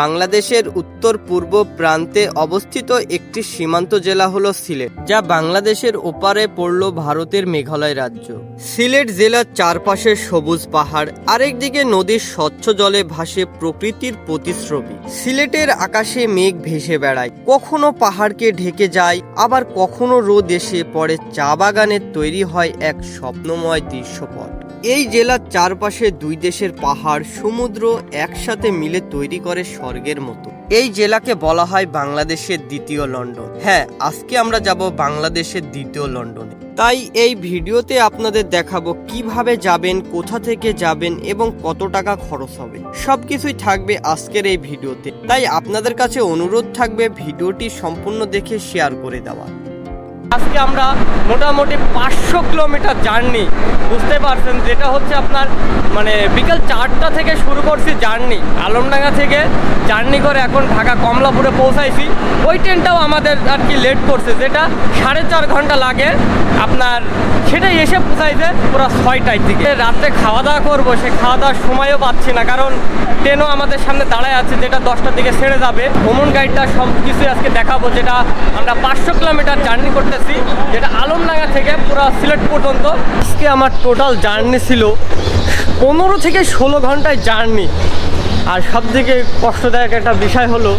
বাংলাদেশের উত্তর পূর্ব প্রান্তে অবস্থিত একটি সীমান্ত জেলা হলো সিলেট, যা বাংলাদেশের ওপারে পড়ল ভারতের মেঘালয় রাজ্য। সিলেট জেলার চারপাশে সবুজ পাহাড় আরেকদিকে নদীর স্বচ্ছ জলে ভাসে প্রকৃতির প্রতিশ্রবী সিলেটের আকাশে মেঘ ভেসে বেড়ায়, কখনো পাহাড়কে ঢেকে যায়, আবার কখনো রোদ এসে পড়ে চা বাগানের তৈরি হয় এক স্বপ্নময় দৃশ্যপট। এই জেলার চারপাশে দুই দেশের পাহাড়, সমুদ্র একসাথে মিলে তৈরি করে স্বর্গের মতো। এই জেলাকে বলা হয় বাংলাদেশের দ্বিতীয় লন্ডন। হ্যাঁ আজকে আমরা যাব বাংলাদেশের দ্বিতীয় লন্ডনে। তাই এই ভিডিওতে আপনাদের দেখাবো কীভাবে যাবেন, কোথা থেকে যাবেন এবং কত টাকা খরচ হবে। সবকিছুই থাকবে আজকের এই ভিডিওতে। তাই আপনাদের কাছে অনুরোধ থাকবে ভিডিওটি সম্পূর্ণ দেখে শেয়ার করে দেওয়া। আজকে আমরা মোটামুটি পাঁচশো কিলোমিটার জার্নি, বুঝতে পারছেন? যেটা হচ্ছে আপনার মানে বিকাল চারটা থেকে শুরু করছি জার্নি। আলমডাঙ্গা থেকে জার্নি করে এখন ঢাকা কমলাপুরে পৌঁছাইছি। ওই ট্রেনটাও আমাদের আর কি লেট করছে, যেটা সাড়ে চার ঘণ্টা লাগে। আপনার সেটাই এসে পৌঁছাইছে পুরো ছয়টায় থেকে রাত্রে খাওয়া দাওয়া করব, সে খাওয়া দাওয়ার সময়ও পাচ্ছি না, কারণ ট্রেনও আমাদের সামনে দাঁড়ায় আছে, যেটা দশটার দিকে ছেড়ে যাবে। ভ্রমণ গাইডটা সব কিছু আজকে দেখাবো, যেটা আমরা পাঁচশো কিলোমিটার জার্নি করতেছি যেটা আলমডাঙ্গা থেকে পুরো সিলেট পর্যন্ত। আজকে আমার টোটাল জার্নি ছিল পনেরো থেকে ষোলো ঘন্টায় জার্নি আর সব থেকে কষ্টদায়ক একটা বিষয় হলো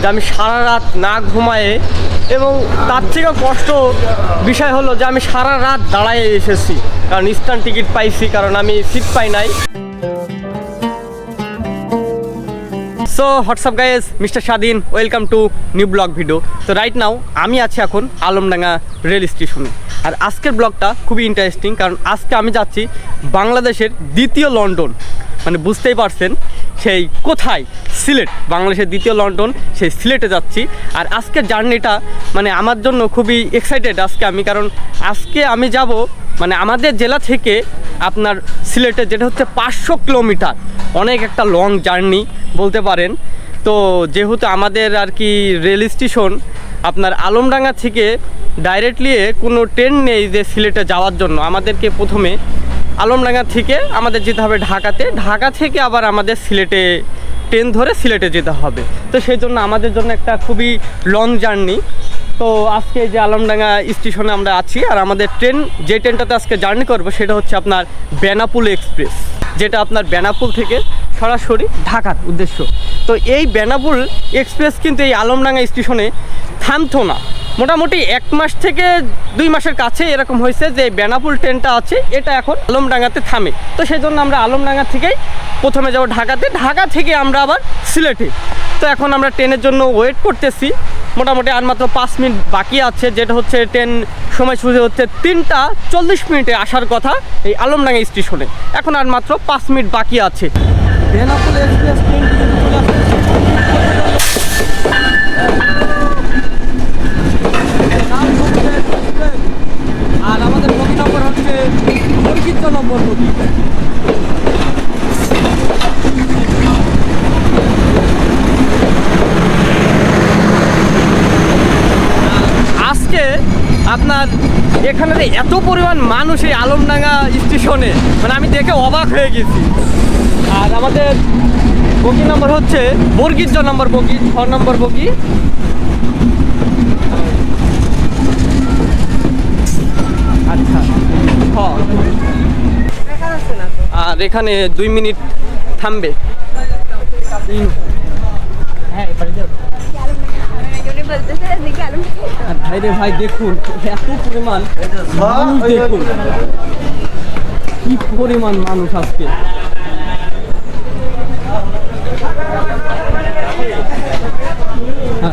যে আমি সারা রাত না ঘুমায়ে এবং তার থেকেও কষ্ট বিষয় হলো যে আমি সারা রাত দাঁড়ায় এসেছি। কারণ ইস্টার্ন টিকিট পাইছি, কারণ আমি সিট পাই নাই। So what's up guys mister Swadhin welcome to new blog video তো রাইট নাও আমি আছি এখন আলমডাঙ্গা রেল স্টেশনে আর আজকের ব্লগটা খুবই ইন্টারেস্টিং কারণ আজকে আমি যাচ্ছি বাংলাদেশের দ্বিতীয় লন্ডন। মানে বুঝতেই পারছেন সেই কোথায় সিলেট, বাংলাদেশের দ্বিতীয় লন্ডন, সেই সিলেটে যাচ্ছি। আর আজকের জার্নিটা মানে আমার জন্য খুবই এক্সাইটেড আজকে আমি, কারণ আজকে আমি যাব মানে আমাদের জেলা থেকে আপনার সিলেটে, যেটা হচ্ছে পাঁচশো কিলোমিটার। অনেক একটা লং জার্নি বলতে পারেন। তো যেহেতু আমাদের আর কি রেল স্টেশন আপনার আলমডাঙ্গা থেকে ডাইরেক্টলি কোনো ট্রেন নেই যে সিলেটে যাওয়ার জন্য। আমাদেরকে প্রথমে আলমডাঙ্গা থেকে আমাদের যেতে হবে ঢাকাতে। ঢাকা থেকে আবার আমাদের সিলেটে ট্রেন ধরে সিলেটে যেতে হবে। তো সেই জন্য আমাদের জন্য একটা খুবই লং জার্নি তো আজকে যে আলমডাঙ্গা স্টেশনে আমরা আছি আর আমাদের ট্রেন, যে ট্রেনটাতে আজকে জার্নি করব সেটা হচ্ছে আপনার বেনাপুল এক্সপ্রেস যেটা আপনার বেনাপুল থেকে সরাসরি ঢাকার উদ্দেশ্য। তো এই বেনাপুল এক্সপ্রেস কিন্তু এই আলমডাঙ্গা স্টেশনে থামতো না। মোটামুটি এক মাস থেকে দুই মাসের কাছে এরকম হয়েছে যে বেনাপুল ট্রেনটা আছে, এটা এখন আলমডাঙ্গাতে থামে। তো সেই জন্য আমরা আলমডাঙ্গা থেকেই প্রথমে যাব ঢাকাতে। ঢাকা থেকে আমরা আবার সিলেটে। তো এখন আমরা ট্রেনের জন্য ওয়েট করতেছি। মোটামুটি আর মাত্র পাঁচ মিনিট বাকি আছে, যেটা হচ্ছে ট্রেন সময় শুরু হচ্ছে তিনটা চল্লিশ মিনিটে আসার কথা এই আলমডাঙ্গা স্টেশনে। এখন আর মাত্র পাঁচ মিনিট বাকি আছে। বেনাপুল এক্সপ্রেস ট্রেন চলে আসছে আর আমাদের বগি নম্বর হচ্ছে পরিচিত নম্বর বগি আজকে আপনার এখানে এত পরিমাণ মানুষ এই আলমডাঙ্গা স্টেশনে মানে আমি দেখে অবাক হয়ে গেছি। আর আমাদের বগি নম্বর হচ্ছে বর্গিজ নম্বর বগি ছ নম্বর বগি। আচ্ছা হ আর এখানে দুই মিনিট থামবে। ভাই রে ভাই দেখুন এত পরিমাণ দেখুন। কি পরিমাণ মানুষ আজকে।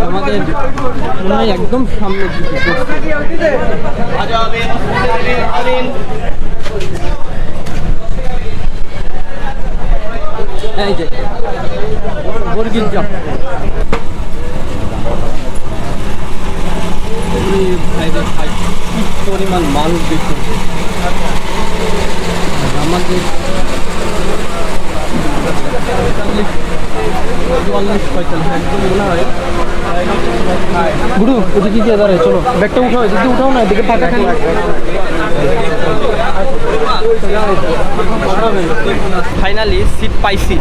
আমাদের মনে হয় একদম সামনের দিকে। এই যে ভাইরে ভাই কি পরিমাণ মানুষ আমাদের গুরু ওদিকে গিয়ে দাঁড়ায় চলো। ব্যাগটা উঠাও এদিকে উঠাও না এদিকে ফাঁকা খালি ফাইনালি সিট পাইছি।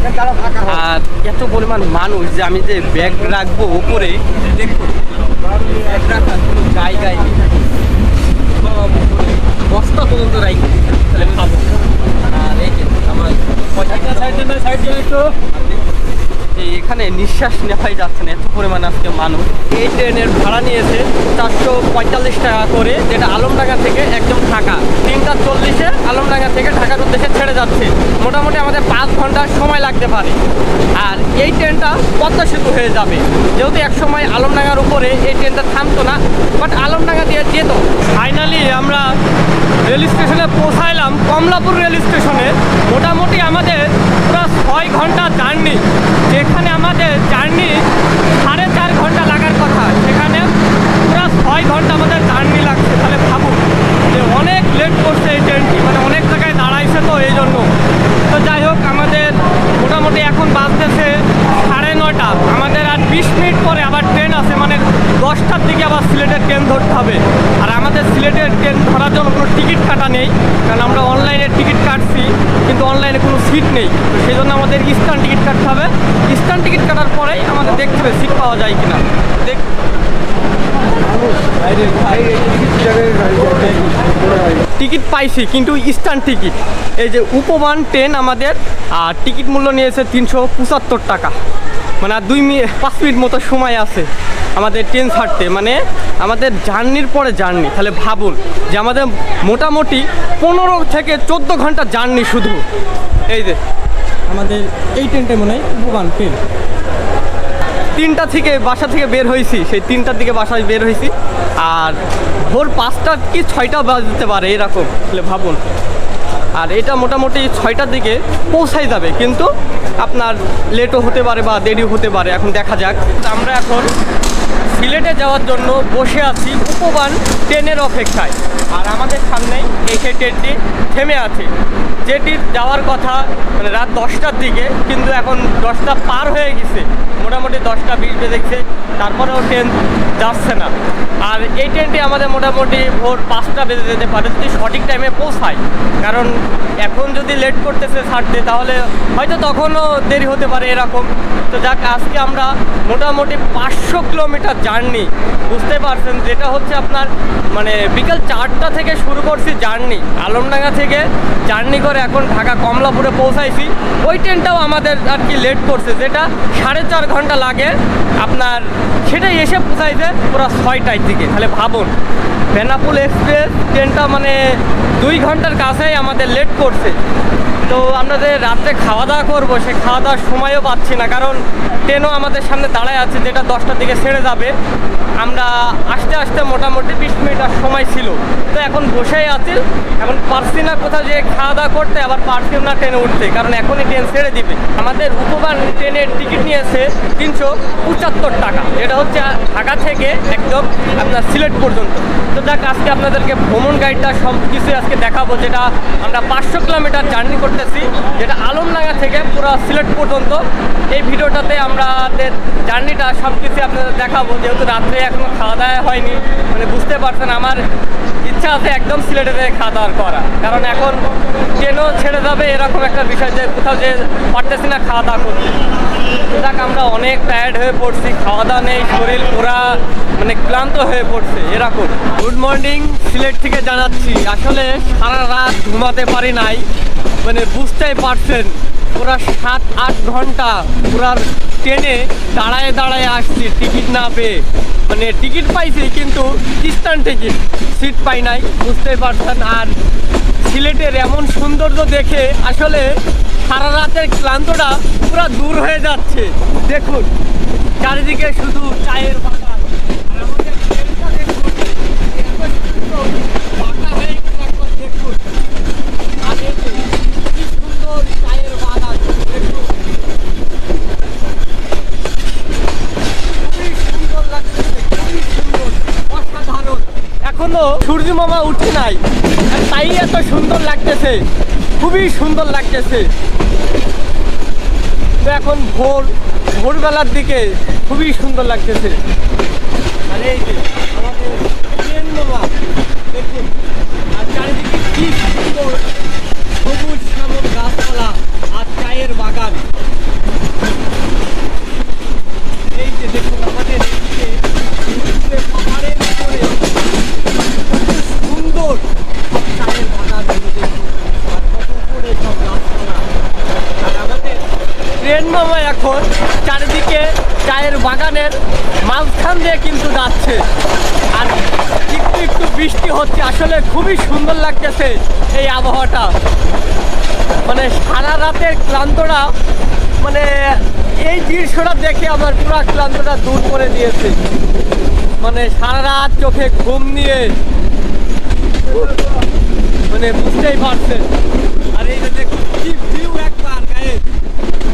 আর এত পরিমাণ মানুষ যে আমি যে ব্যাগ রাখব উপরে জায়গায় বস্তা পর্যন্ত রাখি তাহলে খাব। আর এই যে আমার এই এখানে নিঃশ্বাস নেওয়াই যাচ্ছে না, এত পরিমাণ আজকে মানুষ। এই ট্রেনের ভাড়া নিয়েছে চারশো পঁয়তাল্লিশ টাকা করে, যেটা আলমডাঙ্গা থেকে একদম ঢাকা। তিনটা চল্লিশে আলমডাঙ্গা থেকে ঢাকার উদ্দেশ্যে ছেড়ে যাচ্ছে। মোটামুটি আমাদের পাঁচ ঘণ্টার সময় লাগতে পারে। আর এই ট্রেনটা পদ্মা সেতু হয়ে যাবে। যেহেতু এক সময় আলমডাঙ্গার উপরে এই ট্রেনটা থামতো না বাট আলমডাঙ্গা দিয়ে যেত। ফাইনালি আমরা রেল স্টেশনে পৌঁছাইলাম কমলাপুর রেল স্টেশনে। মোটামুটি আমাদের প্রায় ছয় ঘণ্টা জার্নি। যেখানে আমাদের জার্নি সাড়ে চার ঘণ্টা লাগার কথা। সেখানে পুরো ছয় ঘণ্টা আমাদের জার্নি লাগছে। তাহলে ভাবুন যে অনেক লেট করছে এই ট্রেনটি মানে অনেক জায়গায় দাঁড়াইছে তো এই জন্য। তো যাই হোক, আমাদের মোটামুটি এখন বাজতেছে সাড়ে নয়টা। আমাদের আর বিশ মিনিট পরে আবার ট্রেন আছে মানে দশটার দিকে আবার সিলেটের ট্রেন ধরতে হবে। আর সিলেটের ট্রেন ধরার জন্য কোনো টিকিট কাটা নেই, কারণ আমরা অনলাইনে টিকিট কাটছি, কিন্তু অনলাইনে কোনো সিট নেই। তো সেই জন্য আমাদের ইস্টার্ন টিকিট কাটতে হবে। ইস্টার্ন টিকিট কাটার পরেই আমাদের দেখতে হবে সিট পাওয়া যায় কিনা। দেখ টিকিট পাইছি, কিন্তু ইস্টার্ন টিকিট। এই যে উপমান ট্রেন আমাদের, আর টিকিট মূল্য নিয়েছে তিনশো পঁচাত্তর টাকা। মানে আর দুই মিনিট পাঁচ মিনিট মতো সময় আছে। আমাদের ট্রেন ছাড়তে মানে আমাদের জার্নির পরে জার্নি, তাহলে ভাবুন যে আমাদের মোটামুটি পনেরো থেকে চোদ্দ ঘণ্টা জার্নি শুধু। এই যে, আমাদের এই ট্রেনটা মনে হয় উপমান ট্রেন। তিনটা থেকে বাসা থেকে বের হয়েছি, সেই তিনটার দিকে বাসায় বের হয়েছি, আর ভোর পাঁচটা কি ছয়টা বাজতে পারে এরকম, তাহলে ভাবুন। আর এটা মোটামুটি ছয়টার দিকে পৌঁছাই যাবে, কিন্তু আপনার লেটও হতে পারে বা দেরিও হতে পারে, এখন দেখা যাক। আমরা এখন সিলেটে যাওয়ার জন্য বসে আছি উপবান ট্রেনের অপেক্ষায়। আর আমাদের সামনেই এসে ট্রেনটি থেমে আছে। যেটির যাওয়ার কথা মানে রাত দশটার দিকে, কিন্তু এখন দশটা পার হয়ে গেছে। মোটামুটি দশটা, বিশ বেজেছে তারপরেও ট্রেন যাচ্ছে না। আর এই ট্রেনটি আমাদের মোটামুটি ভোর পাঁচটা বেজে যেতে পারে, যদি সঠিক টাইমে পৌঁছায়। কারণ এখন যদি লেট করতেছে ছাড়তে, তাহলে হয়তো তখনও দেরি হতে পারে এরকম। তো যাক, আজকে আমরা মোটামুটি পাঁচশো কিলোমিটার জার্নি বুঝতে পারছেন? যেটা হচ্ছে আপনার মানে বিকাল চারটা থেকে শুরু করছি জার্নি আলমডাঙ্গা থেকে জার্নি করে এখন ঢাকা কমলাপুরে পৌঁছাইছি। ওই ট্রেনটাও আমাদের আর কি লেট করছে, যেটা সাড়ে চার ঘণ্টা লাগে, আপনার সেটাই এসে পৌঁছাইছে পুরো ছয়টার দিকে। তাহলে ভাবুন, বেনাপুল এক্সপ্রেস ট্রেনটা মানে দুই ঘণ্টার কাছেই আমাদের লেট করছে। তো আমরা যে রাত্রে খাওয়া দাওয়া করব, সে খাওয়া দাওয়ার সময়ও পাচ্ছি না। কারণ ট্রেনও আমাদের সামনে দাঁড়ায় আছে, যেটা দশটার দিকে ছেড়ে যাবে। আমরা আস্তে আস্তে মোটামুটি বিশ মিনিট আর সময় ছিল। তো এখন বসেই আছি। এখন পারছি না কোথাও যে খাওয়া দাওয়া করতে, আবার পারছিও না ট্রেনে উঠতে, কারণ এখনই ট্রেন ছেড়ে দিবে। আমাদের উপবান ট্রেনের টিকিট নিয়েছে তিনশো পঁচাত্তর টাকা। এটা হচ্ছে ঢাকা থেকে একদম আপনার সিলেট পর্যন্ত। তো দেখ আজকে আপনাদেরকে ভ্রমণ গাইডটা সব কিছু আজকে দেখাবো, যেটা আমরা পাঁচশো কিলোমিটার জার্নি করতেছি, যেটা আলমডাঙ্গা থেকে পুরো সিলেট পর্যন্ত। এই ভিডিওটাতে আমাদের জার্নিটা সব কিছু আপনাদের দেখাবো। যেহেতু রাত্রে এখনও খাওয়া দাওয়া হয়নি মানে বুঝতে পারছেন, আমার ইচ্ছা আছে একদম সিলেটে খাওয়া দাওয়া করা। কারণ এখন ট্রেনও ছেড়ে যাবে, এরকম একটা বিষয় যে কোথাও যে পারতেছি না খাওয়া দাওয়া করতে। যাক, আমরা অনেক টায়ার্ড হয়ে পড়ছি খাওয়া দাওয়া নেই, শরীর পুরা মানে ক্লান্ত হয়ে পড়ছে, এরকম। গুড মর্নিং সিলেট থেকে জানাচ্ছি। আসলে সারা রাত ঘুমাতে পারি নাই মানে বুঝতেই পারছেন পুরা সাত, আট ঘণ্টা পুরা ট্রেনে দাঁড়ায় দাঁড়ায় আসছি, টিকিট না পেয়ে। মানে টিকিট পাইছি, কিন্তু ইস্টার্ন টিকিট, সিট পাই নাই, বুঝতেই পারছেন। আর সিলেটের এমন সৌন্দর্য দেখে আসলে সারা রাতের ক্লান্তটা পুরো দূর হয়ে যাচ্ছে। দেখুন, চারিদিকে শুধু চায়ের বাগান আর আমাদের ট্রেনটা দেখুন, এত সুন্দর, বাঁকা হয়ে গেছে একবার দেখুন। আর এই যে, কি সুন্দর চায়ের বাগান, দেখুন। খুবই সুন্দর লাগতেছে, খুবই সুন্দর, অসাধারণ। এখনও সূর্য মামা উঠে নাই। আর তাই এত সুন্দর লাগতেছে। খুবই সুন্দর লাগতেছে। তো এখন ভোর, ভোরবেলার দিকে খুবই সুন্দর লাগতেছে। আর এই যে আমাদের দেখুন, আর চারিদিকে কি সুন্দর সবুজ গাছপালা আর চায়ের বাগান। এই যে দেখুন, আমাদের পাহাড়ের উপরে কত সুন্দর সব চায়ের বাগানগুলো দেখুন আর কত উপরে সব গাছপালা আর আমাদের ট্রেন মামা এখন চারিদিকে চায়ের বাগানের দিয়ে কিন্তু যাচ্ছে। আর একটু একটু বৃষ্টি হচ্ছে, আসলে খুবই সুন্দর লাগতেছে এই আবহাওয়াটা। মানে সারা রাতের ক্লান্তটা মানে এই দৃশ্যটা দেখে আমার পুরো ক্লান্তটা দূর করে দিয়েছে। মানে সারা রাত চোখে ঘুম নিয়ে মানে বুঝতেই পারছেন। আর এই দেখুন, কি ভিউ একবার গায়ে।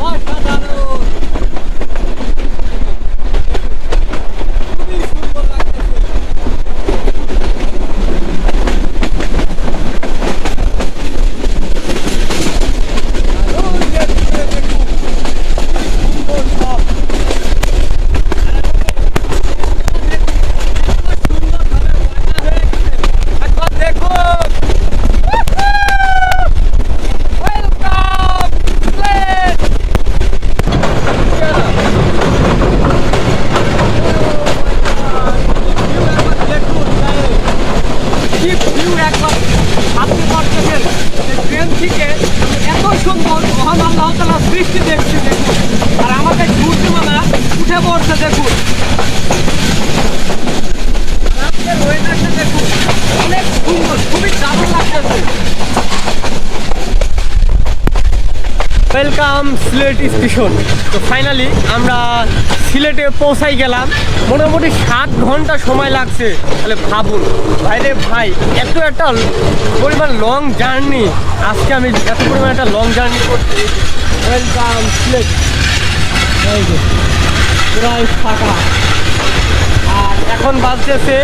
অসাধারণ খুবই সুন্দর লাগতেছে আর ওই যে দূরে দেখুন, কি সুন্দর সব। আর এত সুন্দরভাবে বানা হয়ে গেছে। একবার দেখুন ওয়েলকাম প্লেন আপনি পারতেছেন যে ট্রেন থেকে এত সুন্দর মহান আল্লাহ তালা সৃষ্টি দেখছি দেখুন আর আমাদের ঘুরতে মানা উঠে পড়ছে দেখুন রাতের ওয়েদারটা দেখুন অনেক সুন্দর খুবই দারুণ লাগতেছে ওয়েলকাম সিলেট স্টেশন। তো ফাইনালি আমরা সিলেটে পৌঁছাই গেলাম। মোটামুটি সাত ঘণ্টা সময় লাগছে। তাহলে ভাবুন ভাইরে ভাই, এত একটা পরিমাণ লং জার্নি আজকে আমি এত পরিমাণ একটা লং জার্নি করছি। আর এখন বাজতেছে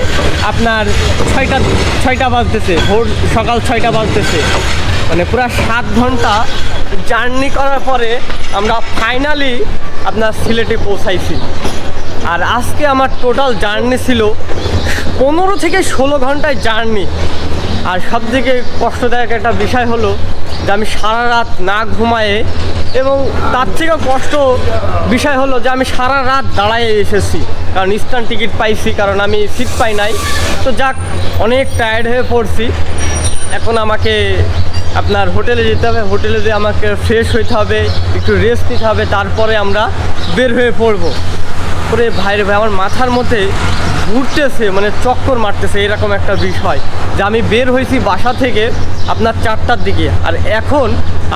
আপনার ছয়টা ছয়টা বাজতেছে। ভোর সকাল ছয়টা বাজতেছে। মানে পুরো সাত ঘণ্টা জার্নি করার পরে আমরা ফাইনালি আপনার সিলেটে পৌঁছাইছি। আর আজকে আমার টোটাল জার্নি ছিল পনেরো থেকে ষোলো ঘন্টায় জার্নি। আর সব থেকে কষ্টদায়ক একটা বিষয় হলো যে আমি সারা রাত না ঘুমায়ে এবং তার থেকেও কষ্ট বিষয় হলো যে আমি সারা রাত দাঁড়ায় এসেছি। কারণ ইস্টার্ন টিকিট পাইছি, কারণ আমি সিট পাই নাই। তো যাক, অনেক টায়ার্ড হয়ে পড়ছি। এখন আমাকে আপনার হোটেলে যেতে হবে, হোটেলে যেয়ে আমাকে ফ্রেশ হইতে হবে, একটু রেস্ট নিতে হবে, তারপরে আমরা বের হয়ে পড়ব। করে ভাইরে ভাই, আমার মাথার মধ্যে ঘুরতেছে মানে চক্কর মারতেছে এরকম একটা বিষয় যে আমি বের হয়েছি বাসা থেকে আপনার চারটার দিকে। আর এখন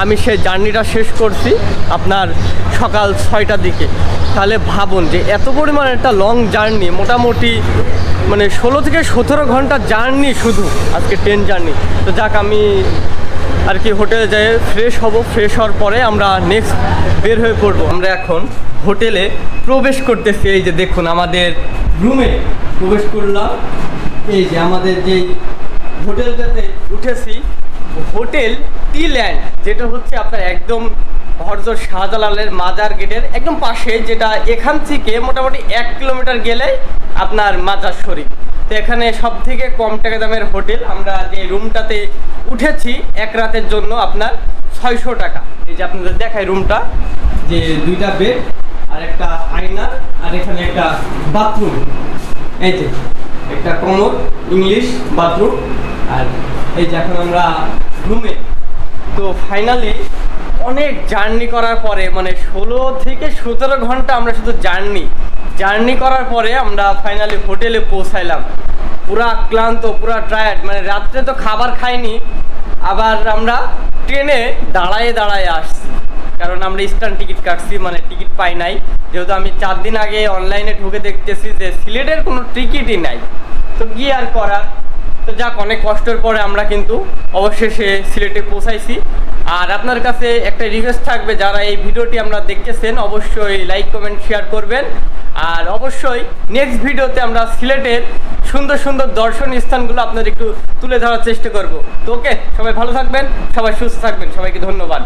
আমি সেই জার্নিটা শেষ করছি আপনার সকাল ছয়টার দিকে। তাহলে ভাবুন যে এত পরিমাণ একটা লং জার্নি মোটামুটি মানে ষোলো থেকে সতেরো ঘণ্টা জার্নি শুধু, আজকে ট্রেন জার্নি তো যাক, আমি আর কি হোটেলে যাই ফ্রেশ হব ফ্রেশ হওয়ার পরে আমরা নেক্সট বের হয়ে পড়ব। আমরা এখন হোটেলে প্রবেশ করতেছি, এই যে দেখুন আমাদের রুমে প্রবেশ করলাম। এই যে আমাদের যেই হোটেলটাতে উঠেছি, হোটেল টি ল্যান্ড যেটা হচ্ছে আপনার একদম হরজত শাহজালালের মাজার গেটের একদম পাশে, যেটা এখান থেকে মোটামুটি এক কিলোমিটার গেলে আপনার মাজার শরীফ। তো এখানে সব থেকে কম টাকা দামের হোটেল আমরা যে রুমটাতে উঠেছি এক রাতের জন্য আপনার ছয়শো টাকা। এই যে আপনাদের দেখায় রুমটা, যে দুইটা বেড আর একটা আয়না আর এখানে একটা বাথরুম। এই যে একটা কমোড, ইংলিশ বাথরুম। আর এই যে এখন আমরা রুমে। তো ফাইনালি অনেক জার্নি করার পরে মানে ষোলো থেকে সতেরো ঘণ্টা আমরা শুধু জার্নি। জার্নি করার পরে আমরা ফাইনালি হোটেলে পৌঁছাইলাম। পুরা ক্লান্ত, পুরা টায়ার্ড মানে রাত্রে তো খাবার খাইনি, আবার আমরা ট্রেনে দাঁড়ায়ে দাঁড়ায়ে আসছি। কারণ আমরা ইস্টার্ন টিকিট কাটছি মানে টিকিট পাই নাই। যেহেতু আমি চার দিন আগে অনলাইনে ঢুকে দেখতেছি যে সিলেটের কোনো টিকিটই নাই। তো কি আর করার? তো যাক, অনেক কষ্টের পরে আমরা কিন্তু অবশেষে সিলেটে পৌঁছাইছি। আর আপনার কাছে একটা রিকোয়েস্ট থাকবে, যারা এই ভিডিওটি আমরা দেখতেছেন, অবশ্যই লাইক কমেন্ট শেয়ার করবেন। আর অবশ্যই নেক্সট ভিডিওতে আমরা সিলেটের সুন্দর সুন্দর দর্শনীয় স্থানগুলো আপনাদের একটু তুলে ধরার চেষ্টা করব। তো ওকে সবাই ভালো থাকবেন, সবাই সুস্থ থাকবেন, সবাইকে ধন্যবাদ।